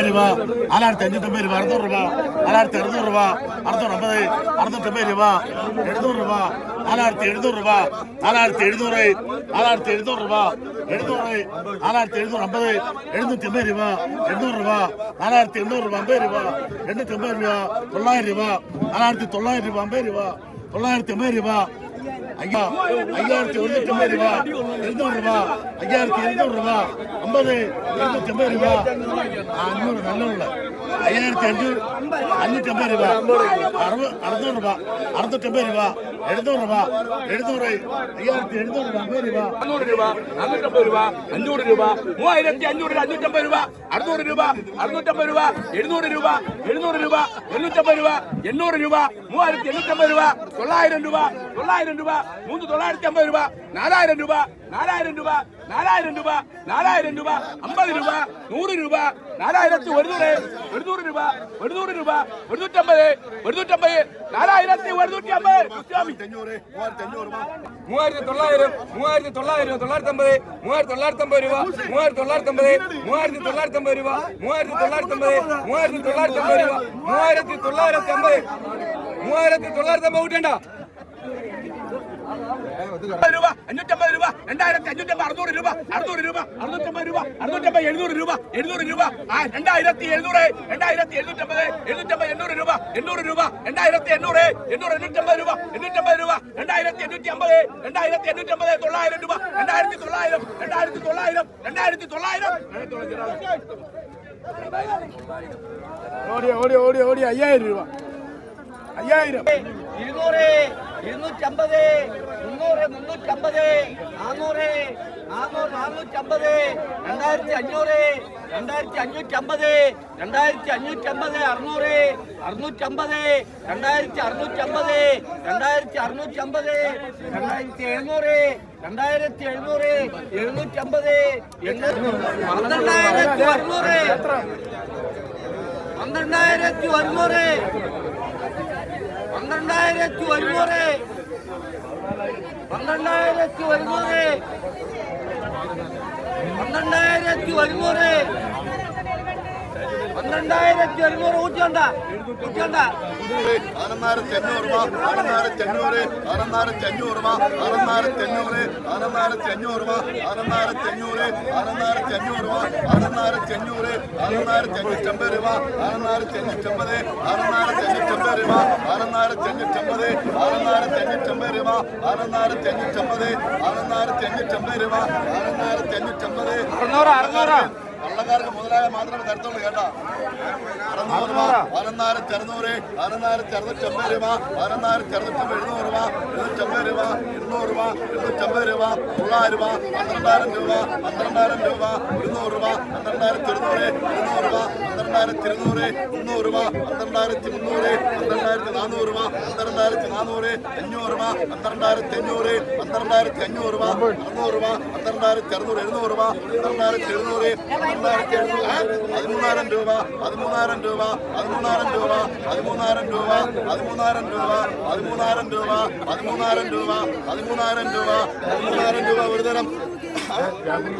രൂപ നാലായിരത്തി അഞ്ഞൂറ്റമ്പത് രൂപ അറുന്നൂറ് രൂപ നാലായിരത്തി അറുന്നൂറ് രൂപ അറുന്നൂറ്റമ്പത് അറുന്നൂറ്റമ്പത് രൂപ എഴുന്നൂറ് രൂപ നാലായിരത്തി എഴുന്നൂറ് രൂപ നാലായിരത്തി എഴുന്നൂറ് നാലായിരത്തി എഴുന്നൂറ് രൂപ എഴുന്നൂറ് നാലായിരത്തി എഴുന്നൂറ് അമ്പത് എഴുന്നൂറ്റി അമ്പത് രൂപ എണ്ണൂറ് രൂപ നാലായിരത്തി എണ്ണൂറ് രൂപ അമ്പത് രൂപ എണ്ണൂറ്റി അമ്പത് രൂപ തൊള്ളായിരം രൂപ നാലായിരത്തി തൊള്ളായിരം രൂപ അമ്പത് രൂപ തൊള്ളായിരത്തി അമ്പത് രൂപ ஐயாயிரத்தி ஒண்ணூத்தி ஐம்பது ரூபா எழுநூறு ரூபா ஐயாயிரத்தி எழுநூறு ரூபா ஐம்பது எழுநூத்தி ஐம்பது ரூபா அஞ்சூறு நல்லூர்ல ஐயாயிரத்தி அஞ்சூறு அஞ்சூத்தி ஐம்பது ரூபா அறுநூறு ரூபா அறுநூத்தி ஐம்பது ரூபா എഴുന്നൂറ് രൂപ. എഴുന്നൂറ്. അയ്യായിരത്തി എഴുന്നൂറ് രൂപ. അമ്പത് രൂപ. അഞ്ഞൂറ് രൂപ. നാനൂറ്റമ്പത് രൂപ. അഞ്ഞൂറ് രൂപ. മൂവായിരത്തി അഞ്ഞൂറ്. അഞ്ഞൂറ്റമ്പത് രൂപ. അറുന്നൂറ് രൂപ. അറുന്നൂറ്റമ്പത് രൂപ. എഴുന്നൂറ് രൂപ. എഴുന്നൂറ് രൂപ. എണ്ണൂറ്റമ്പത് രൂപ. എണ്ണൂറ് രൂപ. മൂവായിരത്തി എണ്ണൂറ്റമ്പത് രൂപ. തൊള്ളായിരം രൂപ. തൊള്ളായിരം രൂപ. മൂന്ന് തൊള്ളായിരത്തി അമ്പത് രൂപ. നാലായിരം രൂപ. நாலாயிரம் ரூபாய் நாலாயிரம் ரூபாய் நாலாயிரம் ரூபாய் ஐம்பது ரூபாய் நூறு ரூபாய் நாலாயிரத்து ஒரு நூறு ஒரு நூறு ரூபாய் ஒரு நூறு ரூபாய் ஒரு நூற்றி ஐம்பது. ஒரு நூற்றி ஐம்பது நாலாயிரத்தி ஒரு நூற்றி ஐம்பது மூவாயிரத்தி தொள்ளாயிரம் மூவாயிரத்தி தொள்ளாயிரம் தொள்ளாயிரத்தி ஐம்பது மூவாயிரத்தி தொள்ளாயிரத்தி ஐம்பது ரூபா மூவாயிரத்தி தொள்ளாயிரத்தி ஐம்பது மூவாயிரத்தி தொள்ளாயிரத்தி ஐம்பது ரூபா மூவாயிரத்தி தொள்ளாயிரத்தி ஐம்பது மூவாயிரத்தி தொள்ளாயிரத்தி ஐம்பது ரூபா மூவாயிரத்தி தொள்ளாயிரத்தி ஐம்பது மூவாயிரத்தி தொள்ளாயிரத்தி ஐம்பது விட்டேன்டா രൂപ അഞ്ഞൂറ്റമ്പത് രൂപ രണ്ടായിരത്തി അഞ്ഞൂറ്റമ്പത് അറുന്നൂറ് രൂപ അറുന്നൂറ് രൂപ അറുന്നൂറ്റമ്പത് രൂപ അറുന്നൂറ്റമ്പത് എഴുന്നൂറ് രൂപ എഴുന്നൂറ് രൂപ ആ രണ്ടായിരത്തി എഴുന്നൂറ് രണ്ടായിരത്തി എഴുന്നൂറ്റമ്പത് എഴുന്നൂറ്റമ്പത് എണ്ണൂറ് രൂപ എണ്ണൂറ് രൂപ രണ്ടായിരത്തി എണ്ണൂറ് എണ്ണൂറ് എണ്ണൂറ്റമ്പത് രൂപ എണ്ണൂറ്റമ്പത് രൂപ രണ്ടായിരത്തി എണ്ണൂറ്റി അമ്പത് രണ്ടായിരത്തി എണ്ണൂറ്റമ്പത് തൊള്ളായിരം രൂപ രണ്ടായിരത്തി തൊള്ളായിരം രണ്ടായിരത്തി തൊള്ളായിരം രണ്ടായിരത്തി തൊള്ളായിരം ഓടി ഓടി ഓടി ഓടി അയ്യായിരം രൂപ. അയ്യായിരം. ഇരുന്നൂറ്. ഇരുന്നൂറ്റമ്പത് മുന്നൂറ് മുന്നൂറ്റമ്പത് നാനൂറ് നാനൂറ് നാനൂറ്റമ്പത് രണ്ടായിരത്തി അഞ്ഞൂറ് രണ്ടായിരത്തി അഞ്ഞൂറ്റമ്പത് രണ്ടായിരത്തി അഞ്ഞൂറ്റമ്പത് അറുന്നൂറ് അറുന്നൂറ്റമ്പത് രണ്ടായിരത്തി അറുന്നൂറ്റമ്പത് രണ്ടായിരത്തി അറുന്നൂറ്റമ്പത് രണ്ടായിരത്തി എഴുന്നൂറ് രണ്ടായിരത്തി എഴുന്നൂറ് എഴുന്നൂറ്റമ്പത് പന്ത്രണ്ടായിരത്തി അറുന്നൂറ് പന്ത്രണ്ടായിരത്തി ഒരുന്നൂറ് പന്ത്രണ്ടായിരത്തി ഒരുന്നൂറ് പന്ത്രണ്ടായിരത്തി ഒരുന്നൂറ് പന്ത്രണ്ടായിരത്തി ഒരുന്നൂറ് രണ്ടായിരത്തി ഒരുന്നൂറ് ഊറ്റിയുണ്ട ഊറ്റിയുണ്ട ആനന്ദായിരത്തി അഞ്ഞൂറ് രൂപ ആനന്ദായിരത്തി അഞ്ഞൂറ് ആനന്ദായിരത്തി അഞ്ഞൂറ് രൂപ ആനന്ദായിരത്തി അഞ്ഞൂറ് ആനന്ദായിരത്തി അഞ്ഞൂറ് രൂപ ആനന്ദായിരത്തി അഞ്ഞൂറ് ആനന്ദായിരത്തി അഞ്ഞൂറ് രൂപ ആനന്ദായിരത്തി അഞ്ഞൂറ് ആനന്ദായിരത്തി അഞ്ഞൂറ്റമ്പത് രൂപ ആനന്ദായിരത്തി അഞ്ഞൂറ്റമ്പത് ആനന്ദായിരത്തി അഞ്ഞൂറ്റമ്പത് രൂപ ആനന്ദായിരത്തി അഞ്ഞൂറ്റമ്പത് ആനന്ദായിരത്തി അഞ്ഞൂറ്റമ്പത് രൂപ ആനന്ദായിരത്തി അഞ്ഞൂറ്റമ്പത് ആനന്ദായിരത്തി അഞ്ഞൂറ്റമ്പത് രൂപ ആനന്ദായിരത്തി അഞ്ഞൂറ്റമ്പത് അറുന്നൂറ് അറുന്നൂറ്. വള്ളക്കാർക്ക് മുതലായ മാത്രമേ തരത്തുള്ളൂ കേട്ടോ. അറുന്നൂറ് രൂപ പതിനൊന്നായിരത്തി അറുന്നൂറ് പതിനൊന്നായിരത്തി അറുന്നൂറ്റമ്പത് രൂപ പതിനൊന്നായിരത്തി അറുന്നൂറ്റമ്പത് എഴുന്നൂറ് രൂപ. എഴുന്നൂറ്റമ്പത് രൂപ എണ്ണൂറ് രൂപ എണ്ണൂറ്റമ്പത് രൂപ തൊള്ളായിരം രൂപ പന്ത്രണ്ടായിരം രൂപ പന്ത്രണ്ടായിരം രൂപ ഇരുന്നൂറ് രൂപ പന്ത്രണ്ടായിരത്തി ഇരുന്നൂറ് ഇരുന്നൂറ് രൂപ പന്ത്രണ്ടായിരത്തി ഇരുന്നൂറ് മുന്നൂറ് രൂപ പന്ത്രണ്ടായിരത്തി മുന്നൂറ് പന്ത്രണ്ടായിരത്തി നാനൂറ് രൂപ പന്ത്രണ്ടായിരത്തി നാനൂറ് അഞ്ഞൂറ് രൂപ പന്ത്രണ്ടായിരത്തി അഞ്ഞൂറ് പന്ത്രണ്ടായിരത്തി അഞ്ഞൂറ് രൂപ അറുന്നൂറ് രൂപ പന്ത്രണ്ടായിരത്തി അറുന്നൂറ് എഴുന്നൂറ് രൂപ പന്ത്രണ്ടായിരത്തി എഴുന്നൂറ് പന്ത്രണ്ടായിരത്തി എഴുന്നൂറ് പതിമൂന്നായിരം രൂപ പതിമൂന്നായിരം രൂപ പതിമൂന്നായിരം രൂപ പതിമൂന്നായിരം രൂപ പതിമൂന്നായിരം രൂപ പതിമൂന്നായിരം രൂപ പതിമൂന്നായിരം രൂപ പതിമൂന്നായിരം രൂപ പതിമൂന്നായിരം രൂപ ഒരു തരം.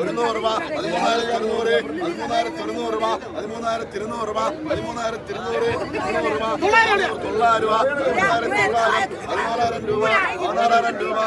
ഒരുന്നൂറ് രൂപ പതിമൂന്നായിരത്തി ഇരുന്നൂറ് പതിമൂന്നായിരത്തി ഇരുന്നൂറ് രൂപ പതിമൂന്നായിരത്തി ഇരുന്നൂറ് രൂപ പതിമൂന്നായിരത്തി ഇരുന്നൂറ് ഇരുന്നൂറ് രൂപ തൊള്ളായിരം രൂപ പതിമൂന്നായിരത്തി തൊള്ളായിരം പതിനാലായിരം രൂപ പതിനാലായിരം രൂപ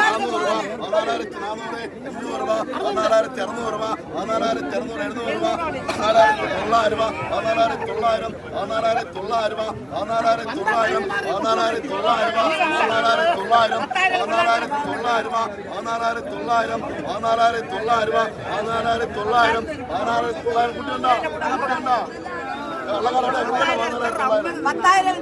നാനൂറ് രൂപ പതിനാലായിരത്തി നാനൂറ് എണ്ണൂറ് രൂപ പതിനാലായിരത്തി അറുന്നൂറ് രൂപ പതിനാലായിരത്തി അറുന്നൂറ് എഴുന്നൂറ് രൂപ പതിനാലായിരത്തി തൊള്ളായിരം രൂപ പതിനാലായിരത്തി തൊള്ളായിരം പതിനാലായിരത്തി തൊള്ളായിരം രൂപ പതിനാലായിരത്തി തൊള്ളായിരം പതിനാലായിരത്തി തൊള്ളായിരം പതിനാലായിരത്തി തൊള്ളായിരം പതിനാലായിരത്തി തൊള്ളായിരം പതിനാലായിരത്തി തൊള്ളായിരം പതിനാലായിരത്തി തൊള്ളായിരം പതിനാലായിരത്തി തൊള്ളായിരം പതിനാലായിരത്തി തൊള്ളായിരം. കുട്ടിയുണ്ടോ? കുട്ടിയുണ്ടോ? പത്തായിരം